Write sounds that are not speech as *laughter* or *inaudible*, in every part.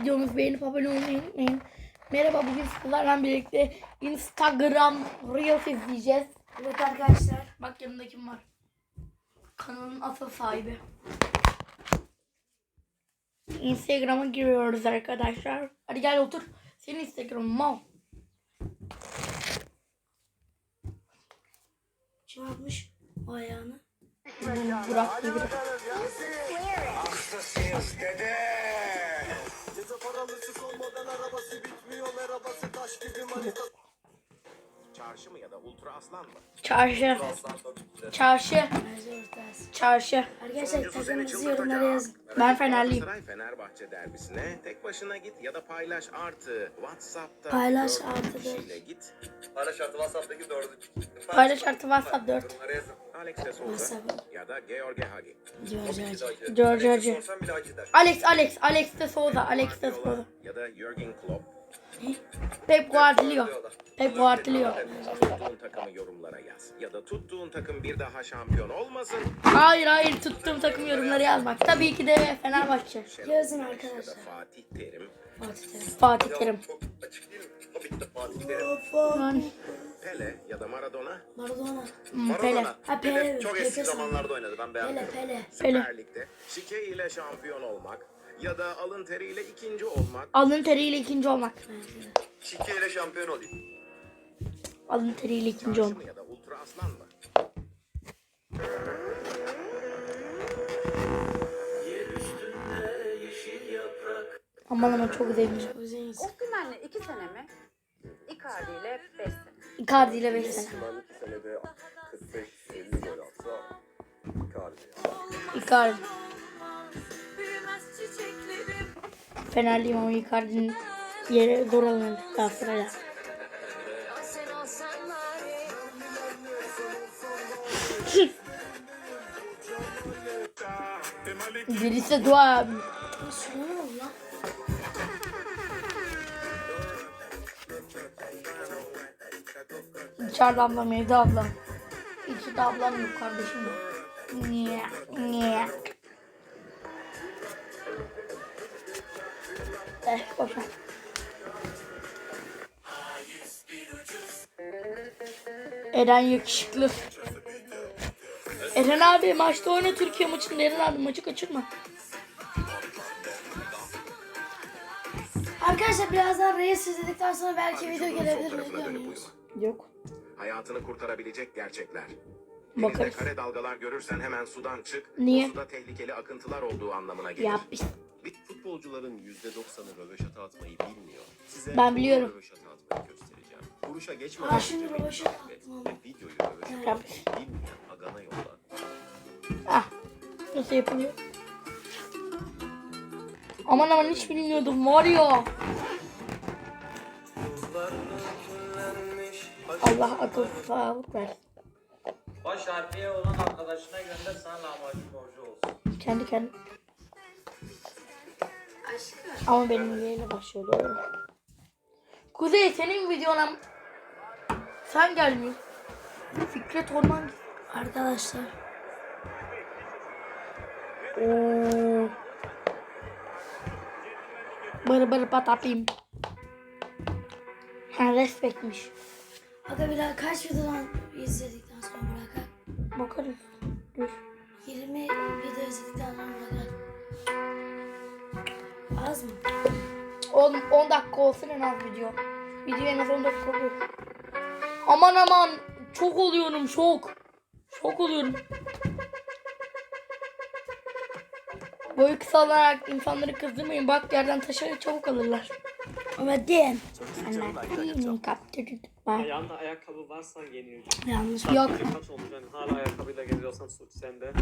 videomuzu beğenip abone olmayı unutmayın. Merhaba bugün sizlerle birlikte Instagram Reels izleyeceğiz. Evet arkadaşlar. Bak yanımda kim var? Kanalın asıl sahibi. Instagram'a giriyoruz arkadaşlar. Hadi gel otur. Senin Instagram'ın mal. Kim atmış o ayağını? Burak gibi. Hastasıyız dede. Paralısı olmadan arabası bitmiyor merhabası taş gibi manita Çarşı mı ya da ultra aslan mı? Çarşı. Çarşı. Çarşı. Arkadaşlar takımınızı yorumlara yazın. Ben Fenerliyim. Galatasaray Fenerbahçe derbisine tek başına git ya da paylaş artı WhatsApp'ta. Paylaş artı kişiyle dört. git. Paylaş artı WhatsApp'taki dördü Paylaş artı WhatsApp 4. Yorumlara yazın. Alex de Souza ya da George Hagi. George George Hagi. Alex Alex Alex de Souza Alex de Souza. ya da Jurgen Klopp. Pep Guardiola. Pep Guardiola. Tuttuğun takımı yorumlara yaz. Ya da tuttuğun takım bir daha şampiyon olmasın. Hayır hayır tuttuğum takım yorumları yazmak. Tabii ki de Fenerbahçe. Yazın Ya da arkadaşlar. Fatih Terim. Fatih Terim. Fatih Terim. Çok açık değil mi? O bitti Fatih Terim. Pele ya da Maradona. Maradona. hmm, Pele. Ha Pele. Çok Pele eski zamanlarda oynadı ben Pele beğenmiyorum. Pele. Süper Lig'de şike ile şampiyon olmak ya da alın teriyle ikinci olmak. Alın teriyle ikinci olmak. Şike ile şampiyon olayım. Alın teriyle ikinci olmak. ya da ultra aslan mı? Aman aman çok zevkli. Özeyiz. Osimhen'le 2 sene mi? Icardi ile 5 sene. Icardi ile 5 sene. Senede 45-50 gol atsa Icardi. Icardi. Fenerliyim ama Icardi'nin yeri zor alınır Galatasaray'a. *laughs* Birisi dua. Nasıl oldu lan? İçeride ablam, evde ablam. İki de ablam yok kardeşim. Niye? Niye? Eh boşver. Eren yakışıklı. Eren abi maçta oyna Türkiye maçında Eren abi maçı kaçırma. Arkadaşlar birazdan Reis izledikten sonra belki video gelebilir. Muyuz? uyuma. Yok. Hayatını kurtarabilecek gerçekler. Denizde Bakarız. kare dalgalar görürsen hemen sudan çık. Niye? Bu suda tehlikeli akıntılar olduğu anlamına gelir. Yap biz. Futbolcuların %90'ı röveşata atmayı bilmiyor. Size Ben biliyorum. röveşata atmayı göstereceğim. Vuruşa geçmeden Aa, şimdi röveşata ve videoyu röveşata atmayı bilmeyen Agana yolla. Ah. Nasıl yapılıyor? Aman aman hiç bilmiyordum var ya. Allah akıl sağlık versin. Baş harfiye olan arkadaşına gönder sana lahmacun borcu olsun. Kendi kendi. Ama benim yayına başlıyor. Kuzey senin videona sen gelmiyorsun. Fikret Orman Arkadaşlar. Oo. Bır bır patapim. Ha respektmiş. Aga bir daha kaç videodan izledikten sonra bırakar? Bakarız. Dur. 20 video izledikten sonra bırakar. Az mı? 10, 10 dakika olsun en az video. Video en az 10 dakika olur. Aman aman çok oluyorum şok. Şok oluyorum. Boyu kısalarak insanları kızdırmayın. Bak yerden taşarak çabuk alırlar. Ama diyen. Anlatayım kaptırdık. Bak. Ayağında ayakkabı varsa yeniyor. Yanlış. Yok. Kaç olacaksın? Hala ayakkabıyla geziyorsan suç sende.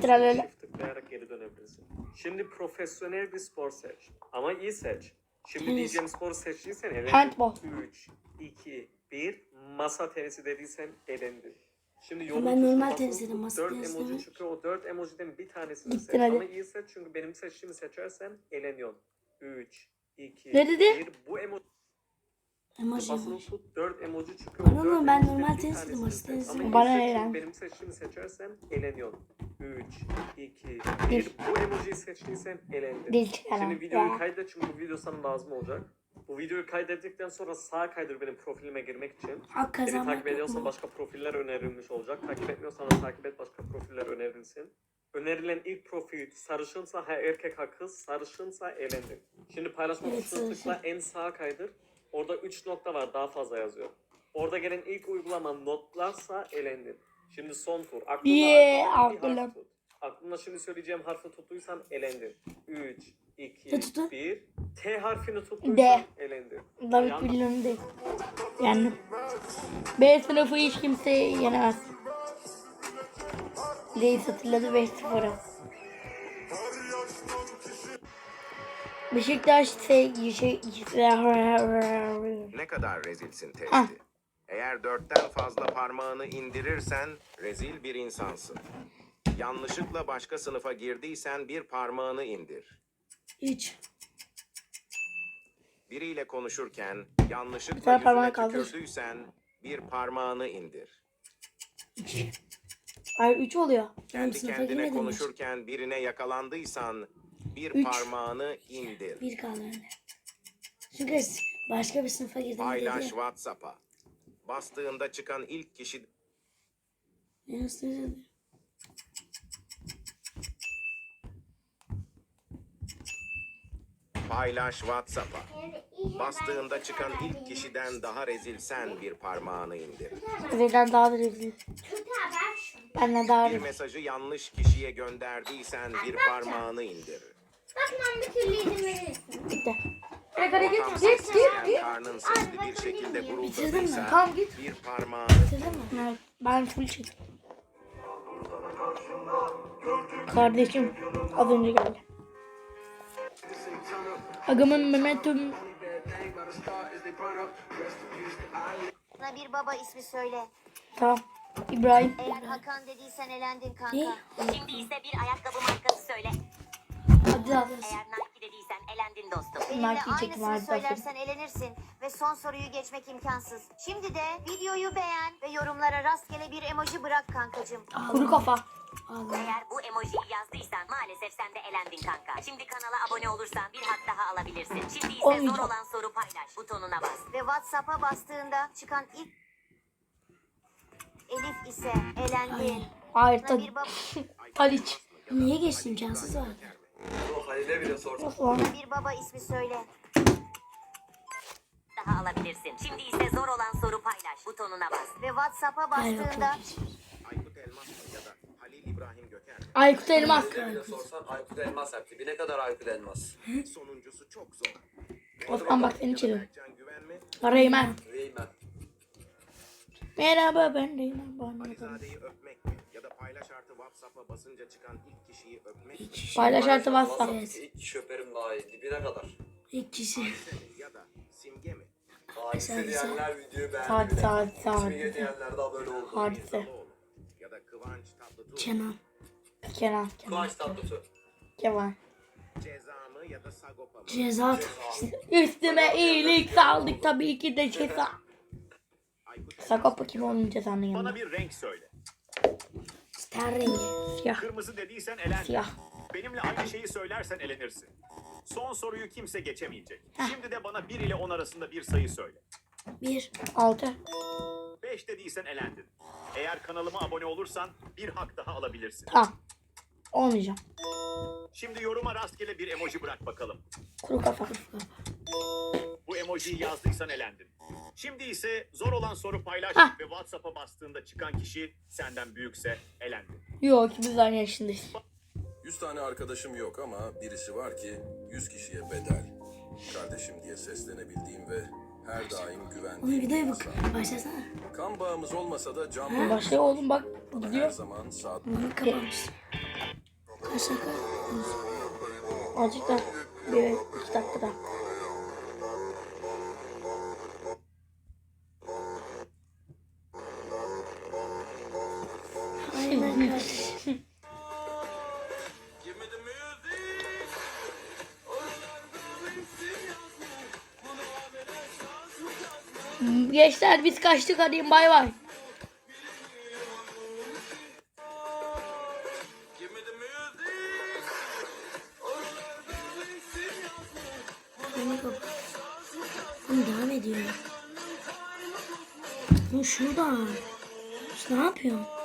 Tralala. Çift tıklayarak geri dönebilirsin. Şimdi profesyonel bir spor seç. Ama iyi seç. Şimdi Tenis. diyeceğim spor seçtiysen evet. Handball. 3, 2, 1. Masa tenisi dediysen elendin. Şimdi ben yolun normal tutulması tenis dedim, masa 4 tenisi emoji çıkıyor. O 4 emojiden bir tanesini Gittin seç. hadi. Ama iyi seç çünkü benim seçtiğimi seçersen eleniyorsun. 3, 2, Ne dedi? 1. Bu emoji Emoji Basılı tut 4 emoji çıkıyor. Bana Dört? Ben emojiden normal bir tenis tanesini seç. Ama. Bana iyi ne seç, lan? Benim seçtiğimi seçersen eleniyorsun. 3, 2, 1. Bu emojiyi seçtiysen elendin. Dil çıkaran. Şimdi videoyu Ya. kaydet çünkü bu video sana lazım olacak. Bu videoyu kaydettikten sonra sağa kaydır benim profilime girmek için. Hak Beni kazanmak takip yok ediyorsan mu? başka profiller önerilmiş olacak. Takip etmiyorsan da takip et başka profiller önerilsin. Önerilen ilk profil sarışınsa ha erkek ha kız, sarışınsa elendin. Şimdi paylaşma Evet, tuşuna tıkla en sağa kaydır. Orada 3 nokta var daha fazla yazıyor. Orada gelen ilk uygulama notlarsa elendin. Şimdi son tur. Aklında Yeah, aklında bir aklım. harf tut. Aklında şimdi söyleyeceğim harfi tuttuysan elendin. 3, 2, Ne tuttu? 1. T harfini tuttuysan elendin. David Yan- William değil. Yani B sınıfı hiç kimse yenemez. Reis hatırladı 5-0'ı. Beşiktaş şey, şey, Ne kadar rezilsin testi. Ah. Eğer dörtten fazla parmağını indirirsen rezil bir insansın. Yanlışlıkla başka sınıfa girdiysen bir parmağını indir. 3. Biriyle konuşurken yanlışlıkla parmağı yüzüne tükürdüysen bir parmağını indir. Hayır 3 oluyor. Kendi kendine konuşurken birine yakalandıysan bir Üç. parmağını indir. Bir kaldı önde. Çünkü başka bir sınıfa girdim Paylaş dedi. WhatsApp'a. Bastığında çıkan ilk kişi ya. Nasıl dedi? paylaş WhatsApp'a. Bastığında çıkan ilk kişiden daha rezilsen bir parmağını indir. Benden daha da rezil. Benden daha Bir rezil. mesajı yanlış kişiye gönderdiysen bir parmağını indir. Bakmam bir türlü izin verirsin. Hadi git git git git. karnın sesli bir şekilde guruldadıysa Tamam git. bir parmağını? Evet, ben full çek. Kardeşim az önce geldi. Agamın Mehmet'im Bana bir baba ismi söyle. tamam. İbrahim. Eğer Hakan dediysen elendin kanka. Ne? Şimdi ise bir ayakkabı markası söyle. Abi. Eğer Nike dediysen elendin dostum. Benimle Nike'yi çektim aynısını arkadaşlar. söylersen elenirsin. Ve son soruyu geçmek imkansız. Şimdi de videoyu beğen ve yorumlara rastgele bir emoji bırak kankacığım. Kuru kafa. Eğer bu emojiyi yazdıysan maalesef sen de elendin kanka. Şimdi kanala abone olursan bir hak daha alabilirsin. Şimdi ise Olmayacak. zor olan soru paylaş butonuna bas. Ve WhatsApp'a bastığında çıkan ilk Elif ise elendi. Hayır bir baba, *laughs* Tadiç. Niye geçtim? Cansız var. Nasıl lan? bana bir baba ismi söyle. Daha alabilirsin. Şimdi ise zor olan soru paylaş butonuna bas. Ve WhatsApp'a bastığında. Aykut Elmas ya da Halil İbrahim Göker? Aykut Elmas. bile sorsan Aykut Elmas yaptı. Bir ne kadar Aykut Elmas? Sonuncusu çok zor. Osman bak seni mi? Reymen. Reymen. Merhaba ben Reymen. Bana da- Alizade'yi öpmek mi? Paylaş artı WhatsApp'a basınca çıkan ilk kişiyi öpmek mi? Paylaş artı WhatsApp. İlk şöperim daha iyi. Dibine kadar. İlk kişi. Ya da simge mi? Hadise diyenler videoyu beğendi. Saat bile. saat saat. Simge diyenler de abone oldu. Hadise. Ya da Kıvanç Tatlıtuğ. Kenan. Kenan. Kıvanç Tatlıtuğ. Kenan. Ceza mı ya da Sagopa mı? Ceza. Üstüme iyilik saldık tabii ki de ceza. Sakopa kim onun cezanın yanında? Bana bir renk söyle. Rengi. Siyah. Kırmızı dediysen elendin. Siyah. Benimle aynı şeyi söylersen elenirsin. Son soruyu kimse geçemeyecek. Şimdi de bana 1 ile 10 arasında bir sayı söyle. Bir. Altı. 5 dediysen elendin. Eğer kanalıma abone olursan bir hak daha alabilirsin. Tamam. Olmayacağım. Şimdi yoruma rastgele bir emoji bırak bakalım. Kuru kafa. Bu emojiyi yazdıysan elendin. Şimdi ise zor olan soru paylaş Hah. ve WhatsApp'a bastığında çıkan kişi senden büyükse elendin. Yok biz aynı yaşındayız. 100 tane arkadaşım yok ama birisi var ki 100 kişiye bedel. Kardeşim diye seslenebildiğim ve her daim güvendiğim videoya bir bak. insan. Başlasana. Kan bağımız olmasa da can Başla bağımız oğlum bak her gidiyor. zaman saat Bunu kapamış. Kaç dakika? Azıcık da bir iki dakikada. Gençler biz kaçtık hadi bay bay. Bunu devam ediyor. Bu şurada. Ne yapıyor?